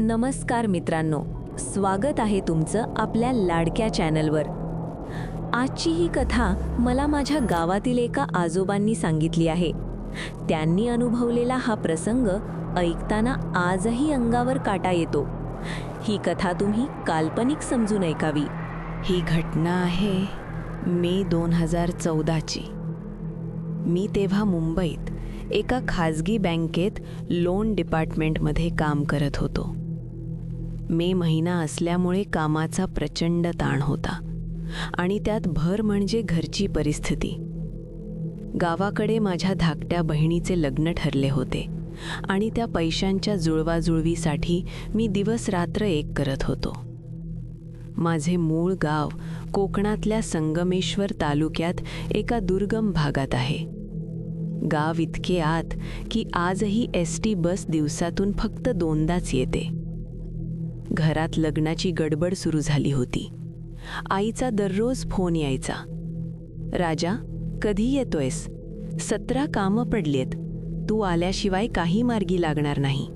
नमस्कार मित्रांनो स्वागत आहे तुमचं आपल्या लाडक्या चॅनलवर. आजची ही कथा मला माझ्या गावातील एका आजोबांनी सांगितली आहे. त्यांनी अनुभवलेला हा प्रसंग ऐकताना आजही अंगावर काटा येतो. ही कथा तुम्ही काल्पनिक समजून ऐकावी. ही घटना आहे मे दोन हजार चौदाची. मी तेव्हा मुंबईत एका खाजगी बँकेत लोन डिपार्टमेंटमध्ये काम करत होतो. मे महिना असल्यामुळे कामाचा प्रचंड ताण होता. आणि त्यात भर म्हणजे घरची परिस्थिती. गावाकडे माझ्या धाकट्या बहिणीचे लग्न ठरले होते. आणि त्या पैशांच्या जुळवाजुळवीसाठी मी दिवस रात्र एक करत होतो. माझे मूळ गाव कोकणातल्या संगमेश्वर तालुक्यात एका दुर्गम भागात आहे. गाव इतके आत की आजही एस टी बस दिवसातून फक्त दोनदाच येते. घरात लग्नाची गडबड सुरू झाली होती. आईचा दररोज फोन यायचा. राजा कधी येतोयस? सतरा कामं पडलीत तू आल्याशिवाय काही मार्गी लागणार नाही.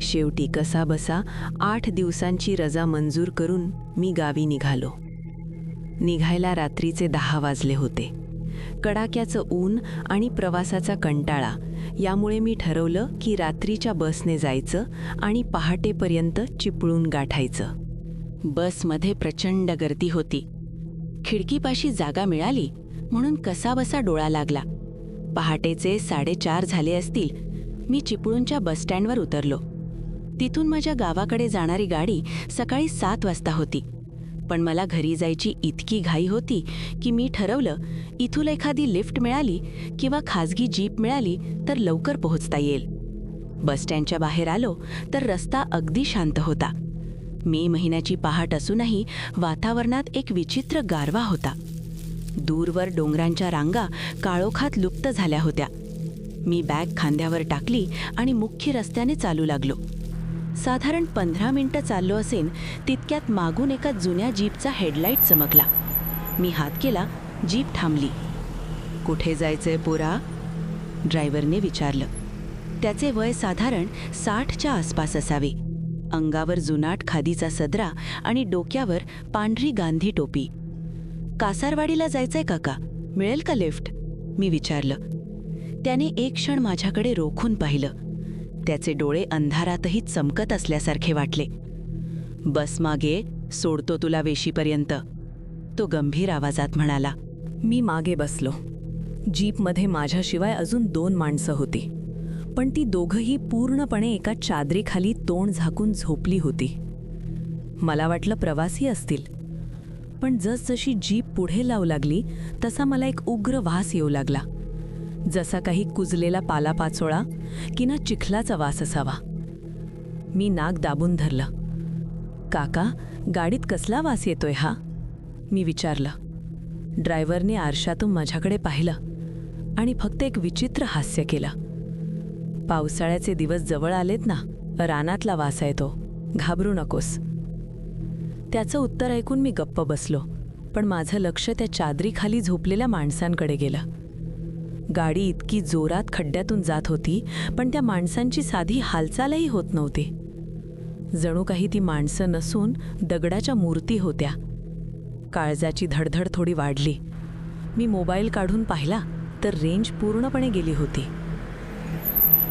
शेवटी कसा बसा आठ दिवसांची रजा मंजूर करून मी गावी निघालो. निघायला रात्रीचे दहा वाजले होते. कडाक्याचं ऊन आणि प्रवासाचा कंटाळा. यामुळे मी ठरवलं की रात्रीच्या बसने जायचं आणि पहाटेपर्यंत चिपळून गाठायचं. बसमध्ये प्रचंड गर्दी होती. खिडकीपाशी जागा मिळाली म्हणून कसाबसा डोळा लागला. पहाटेचे साडेचार झाले असतील मी चिपळूणच्या बसस्टँडवर उतरलो. तिथून माझ्या गावाकडे जाणारी गाडी सकाळी सात वाजता होती. पण मला घरी जायची इतकी घाई होती की मी ठरवलं इथून एखादी लिफ्ट मिळाली किंवा खाजगी जीप मिळाली तर लवकर पोहोचता येईल. बसस्टँडच्या बाहेर आलो तर रस्ता अगदी शांत होता. मे महिन्याची पहाट असूनही वातावरणात एक विचित्र गारवा होता. दूरवर डोंगरांच्या रांगा काळोखात लुप्त झाल्या होत्या. मी बॅग खांद्यावर टाकली आणि मुख्य रस्त्याने चालू लागलो. साधारण पंधरा मिनिटं चाललो असेन तितक्यात मागून एका जुन्या जीपचा हेडलाईट चमकला. मी हात केला जीप थांबली. कुठे जायचंय पोरा? ड्रायव्हरने विचारलं. त्याचे वय साधारण साठच्या आसपास असावे. अंगावर जुनाट खादीचा सदरा आणि डोक्यावर पांढरी गांधी टोपी. कासारवाडीला जायचंय काका? मिळेल का लिफ्ट? मी विचारलं. त्याने एक क्षण माझ्याकडे रोखून पाहिलं. त्याचे डोळे अंधारातही चमकत असल्यासारखे वाटले. बस मागे सोडतो तुला वेशीपर्यंत. तो गंभीर आवाजात म्हणाला. मी मागे बसलो. जीपमध्ये माझ्याशिवाय अजून दोन माणसं होती. पण ती दोघंही पूर्णपणे एका चादरीखाली तोंड झाकून झोपली होती. मला वाटलं प्रवासी असतील. पण जसजशी जीप पुढे लावू लागली तसा मला एक उग्र वास येऊ लागला. जसा काही कुजलेला पालापाचोळा की ना चिखलाचा वास असावा. मी नाक दाबून धरलं. काका गाडीत कसला वास येतोय हा? मी विचारलं. ड्रायव्हरने आरशातून माझ्याकडे पाहिलं आणि फक्त एक विचित्र हास्य केलं. पावसाळ्याचे दिवस जवळ आलेत ना रानातला वास आहे तो. घाबरू नकोस. त्याचं उत्तर ऐकून मी गप्प बसलो पण माझं लक्ष त्या चादरीखाली झोपलेल्या माणसांकडे गेलं. गाडी इतकी जोरात खड्ड्यातून जात होती पण त्या माणसांची साधी हालचालही होत नव्हती. जणू काही ती माणसं नसून दगडाच्या मूर्ती होत्या. काळजाची धडधड थोडी वाढली. मी मोबाईल काढून पाहिला तर रेंज पूर्णपणे गेली होती.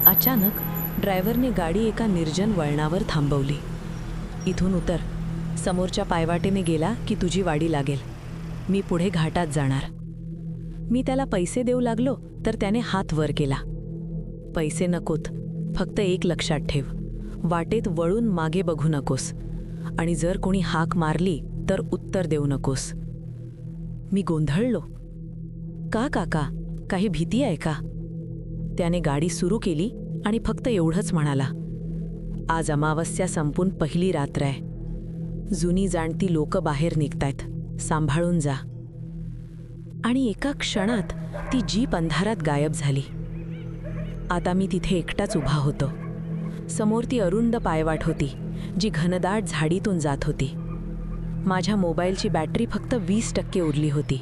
अचानक ड्रायव्हरने गाडी एका निर्जन वळणावर थांबवली. इथून उतर. समोरच्या पायवाटेने गेला की तुझी वाडी लागेल. मी पुढे घाटात जाणार. मी त्याला पैसे देऊ लागलो तर त्याने हात वर केला. पैसे नकोत. फक्त एक लक्षात ठेव. वाटेत वळून मागे बघू नकोस. आणि जर कोणी हाक मारली तर उत्तर देऊ नकोस. मी गोंधळलो. का काका? काही भीती आहे का? त्याने गाडी सुरू केली आणि फक्त एवढंच म्हणाला आज अमावस्या संपून पहिली रात्र आहे. जुनी जाणती लोक बाहेर निघतायत. सांभाळून जा. आणि एका क्षणात ती जीप अंधारात गायब झाली. आता मी तिथे एकटाच उभा होतो. समोर ती अरुंद पायवाट होती जी घनदाट झाडीतून जात होती. माझ्या मोबाईलची बॅटरी फक्त वीस टक्के उरली होती.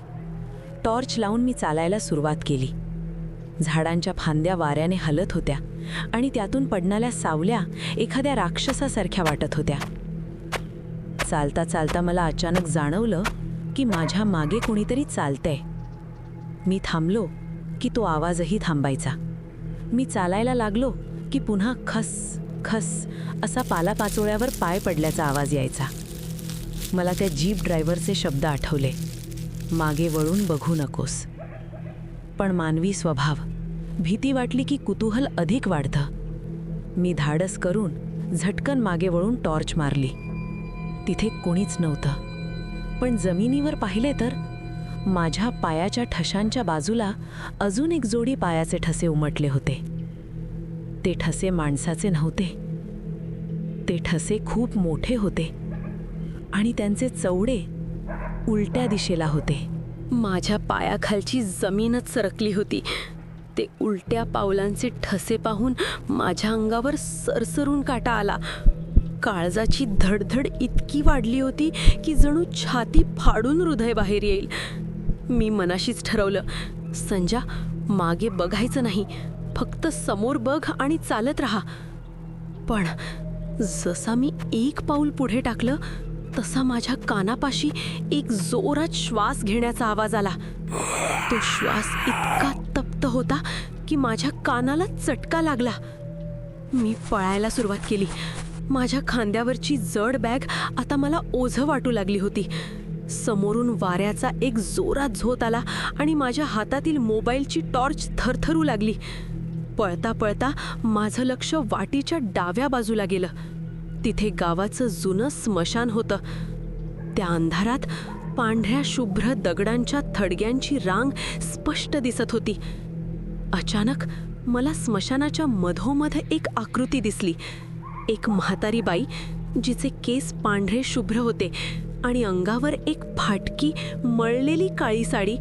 टॉर्च लावून मी चालायला सुरुवात केली. झाडांच्या फांद्या वाऱ्याने हलत होत्या आणि त्यातून पडणाऱ्या सावल्या एखाद्या राक्षसासारख्या वाटत होत्या. चालता चालता मला अचानक जाणवलं की माझ्या मागे कुणीतरी चालतंय. मी थांबलो की तो आवाजही थांबायचा. मी चालायला लागलो की पुन्हा खस खस असा पालापाचोळ्यावर पाय पडल्याचा आवाज यायचा. मला त्या जीप ड्रायव्हरचे शब्द आठवले. मागे वळून बघू नकोस. पण मानवी स्वभाव भीती वाटली की कुतूहल अधिक वाढतं. मी धाडस करून झटकन मागे वळून टॉर्च मारली. तिथे कोणीच नव्हतं. पण जमिनीवर पाहिले तर माझ्या पायाच्या ठशांच्या बाजूला अजून एक जोडी पायाचे ठसे उमटले होते. ते ठसे माणसाचे नव्हते. ते ठसे खूप मोठे होते. आणि त्यांचे चवडे उलट्या दिशेला होते. माझ्या पायाखालची जमीनच सरकली होती. ते उलट्या पावलांचे ठसे पाहून माझ्या अंगावर सरसरून काटा आला. काळजाची धडधड इतकी वाढली होती की जणू छाती फाडून हृदय बाहेर येईल. मी मनाशीच ठरवलं संजा मागे बघायचं नाही. फक्त समोर बघ आणि चालत राहा. पण जसा मी एक पाऊल पुढे टाकलं तसा माझ्या कानापाशी एक जोरात श्वास घेण्याचा आवाज आला. तो श्वास इतका तप्त होता की माझ्या कानाला चटका लागला. मी पळायला सुरुवात केली. माझ्या खांद्यावरची जड बॅग आता मला ओझं वाटू लागली होती. समोरून वाऱ्याचा एक जोरात झोत आला आणि माझ्या हातातील मोबाईलची टॉर्च थरथरू लागली. पळता पळता माझं लक्ष वाटीच्या डाव्या बाजूला गेलं. तिथे गावाचं जुनं स्मशान होतं. त्या अंधारात पांढऱ्या शुभ्र दगडांच्या थडग्यांची रांग स्पष्ट दिसत होती. अचानक मला स्मशानाच्या मधोमध एक आकृती दिसली. एक म्हातारी बाई जिचे केस पांढरे शुभ्र होते आणि अंगावर एक फाटकी मळलेली काळी साडी.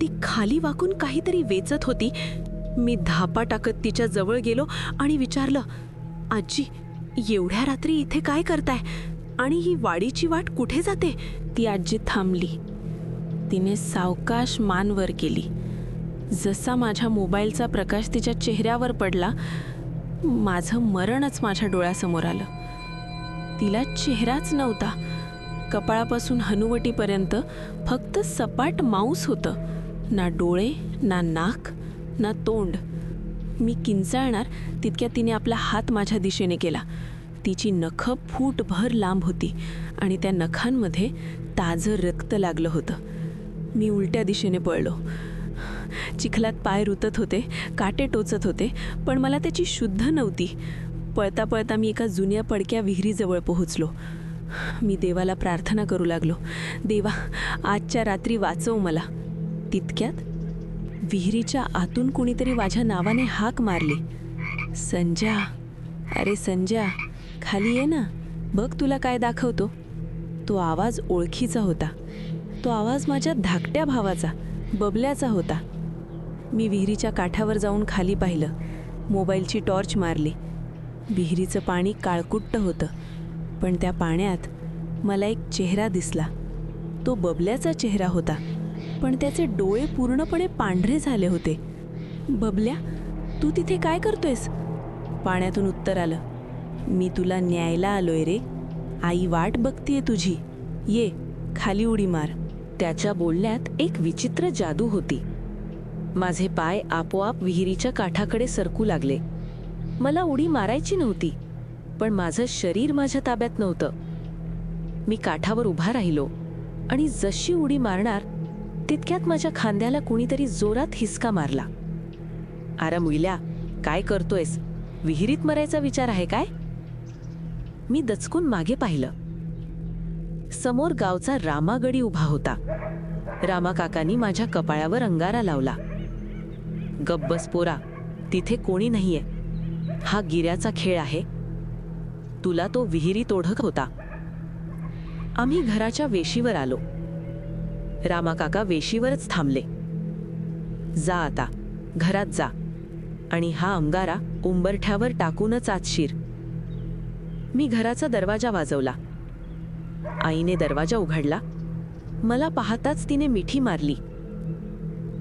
ती खाली वाकून काहीतरी वेचत होती. मी धापा टाकत तिच्या जवळ गेलो आणि विचारलं आजी एवढ्या रात्री इथे काय करताय? आणि ही वाडीची वाट कुठे जाते? ती आजी थांबली. तिने सावकाश मान वर केली. जसा माझ्या मोबाईलचा प्रकाश तिच्या चेहऱ्यावर पडला माझं मरणच माझ्या डोळ्यासमोर आलं. तिला चेहराच नव्हता. कपाळापासून हनुवटीपर्यंत फक्त सपाट मांस होतं. ना डोळे ना नाक ना तोंड. मी किंचाळणार तितक्यात तिने आपला हात माझ्या दिशेने केला. तिची नखं फूटभर लांब होती आणि त्या नखांमध्ये ताजं रक्त लागलं होतं. मी उलट्या दिशेने पळलो. चिखलात पाय रुतत होते काटे टोचत होते पण मला त्याची शुद्ध नव्हती. पळता पळता मी एका जुन्या पडक्या विहिरीजवळ पोहोचलो. मी देवाला प्रार्थना करू लागलो. देवा आजच्या रात्री वाचव मला. तितक्यात विहिरीच्या आतून कुणीतरी माझ्या नावाने हाक मारली. संजा अरे संजा खाली ये ना. बघ तुला काय दाखवतो. तो आवाज ओळखीचा होता. तो आवाज माझ्या धाकट्या भावाचा बबल्याचा होता. मी विहिरीच्या काठावर जाऊन खाली पाहिलं. मोबाईलची टॉर्च मारली. विहिरीचं पाणी काळकुट्ट होतं. पण त्या पाण्यात मला एक चेहरा दिसला. तो बबल्याचा चेहरा होता. पण त्याचे डोळे पूर्णपणे पांढरे झाले होते. बबल्या तू तिथे काय करतोयस? पाण्यातून उत्तर आलं. मी तुला न्यायला आलोय रे. आई वाट बघतीये तुझी. ये खाली उडी मार. त्याच्या बोलण्यात एक विचित्र जादू होती. माझे पाय आपोआप विहिरीच्या काठाकडे सरकू लागले. मला उडी मारायची नव्हती पण माझं शरीर माझ्या ताब्यात नव्हतं. मी काठावर उभा राहिलो आणि जशी उडी मारणार तितक्यात माझ्या खांद्याला कुणीतरी जोरात हिसका मारला. आरा मुईल्या काय करतोयस? विहिरीत मरायचा विचार आहे काय? मी दचकून मागे पाहिलं. समोर गावचा रामागडी उभा होता. रामा काकांनी माझ्या कपाळावर अंगारा लावला. गब्बस पोरा तिथे कोणी नाहीये. हा गिऱ्याचा खेळ आहे. तुला तो विहिरी तोढक होता. आम्ही घराच्या वेशीवर आलो. रामाकाका वेशीवरच थांबले. जा आता घरात जा. आणि हा अंगारा उंबरठ्यावर टाकूनच आतशीर मी घराचा दरवाजा वाजवला. आईने दरवाजा उघडला. मला पाहताच तिने मिठी मारली.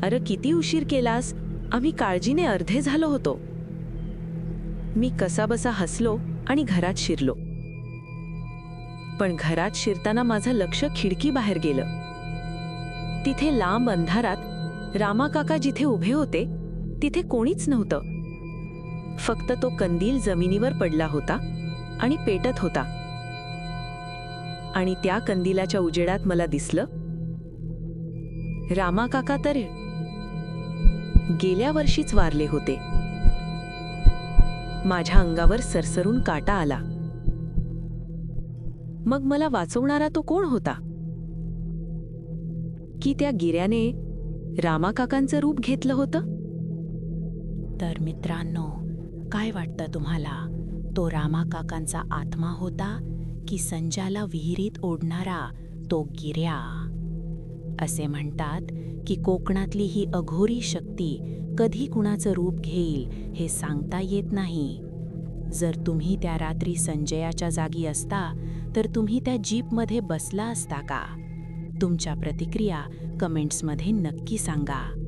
अरे किती उशीर केलास? आम्ही काळजीने अर्धे झालो होतो. मी कसाबसा हसलो आणि घरात शिरलो. पण घरात शिरताना माझं लक्ष खिडकी बाहेर गेलं. तिथे लांब अंधारात रामाकाका जिथे उभे होते तिथे कोणीच नव्हतं. फक्त तो कंदील जमिनीवर पडला होता आणि पेटत होता. आणि त्या कंदिलाच्या उजेडात मला दिसलं रामाकाका तर गेल्या वर्षीच वारले होते. माझ्या अंगावर सरसरून काटा आला. मग मला वाचवणारा तो कोण होता? की त्या गिर्याने रामाकाकांचं रूप घेतलं होतं? तर मित्रांनो काय वाटतं तुम्हाला? तो रामा काकांचा आत्मा होता की संजाला विहिरीत ओढणारा तो गिर्या असे म्हणतात की कोकणातली ही अघोरी शक्ती कधी कुणाचं रूप घेईल हे सांगता येत नाही. जर तुम्ही त्या रात्री संजयाच्या जागी असता तर तुम्ही त्या जीपमध्ये बसला असता का? तुमच्या प्रतिक्रिया कमेंट्समध्ये नक्की सांगा.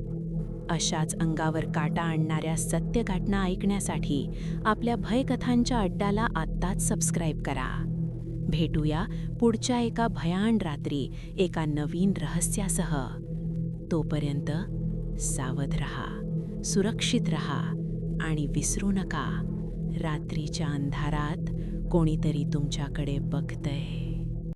अशाच अंगावर काटा आणणाऱ्या सत्य घटना ऐकण्यासाठी आपल्या भयकथांच्या अड्डाला आत्ताच सबस्क्राईब करा. भेटूया पुढच्या एका भयान रात्री एका नवीन रहस्यासह. तोपर्यंत सावध रहा सुरक्षित रहा आणि विसरू नका. रात्रीच्या अंधारात कोणीतरी तुमच्याकडे बघतंय.